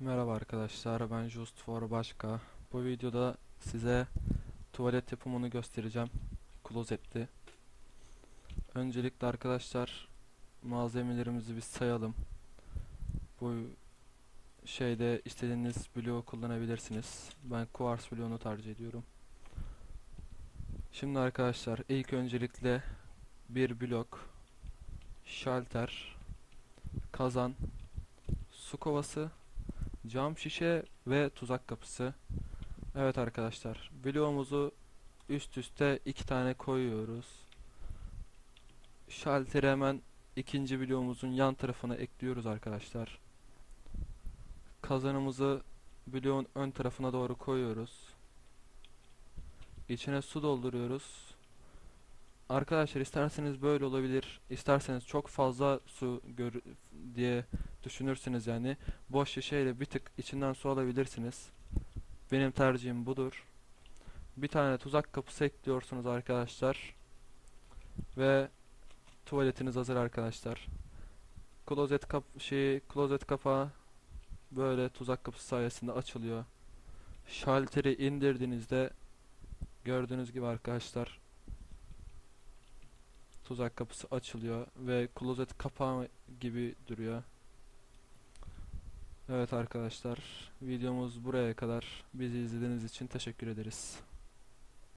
Merhaba arkadaşlar ben Just for Başka. Bu videoda size tuvalet yapımını göstereceğim. Klozetli. Öncelikle arkadaşlar malzemelerimizi bir sayalım. Bu şeyde istediğiniz bloğu kullanabilirsiniz. Ben Quartz bloğunu tercih ediyorum. Şimdi arkadaşlar ilk öncelikle bir blok, şalter, kazan, su kovası, Cam şişe ve tuzak kapısı. Evet arkadaşlar, bloğumuzu üst üste iki tane koyuyoruz. Şalteri hemen ikinci bloğumuzun yan tarafına ekliyoruz arkadaşlar. Kazanımızı bloğun ön tarafına doğru koyuyoruz. İçine su dolduruyoruz. Arkadaşlar isterseniz böyle olabilir, isterseniz çok fazla su diye düşünürsünüz yani boş şişeyle bir tık içinden su alabilirsiniz. Benim tercihim budur. Bir tane tuzak kapısı ekliyorsunuz arkadaşlar. Ve tuvaletiniz hazır arkadaşlar. Klozet kap şey klozet kapağı böyle tuzak kapısı sayesinde açılıyor. Şalteri indirdiğinizde gördüğünüz gibi arkadaşlar tuzak kapısı açılıyor ve klozet kapağı gibi duruyor. Evet arkadaşlar, videomuz buraya kadar. Bizi izlediğiniz için teşekkür ederiz.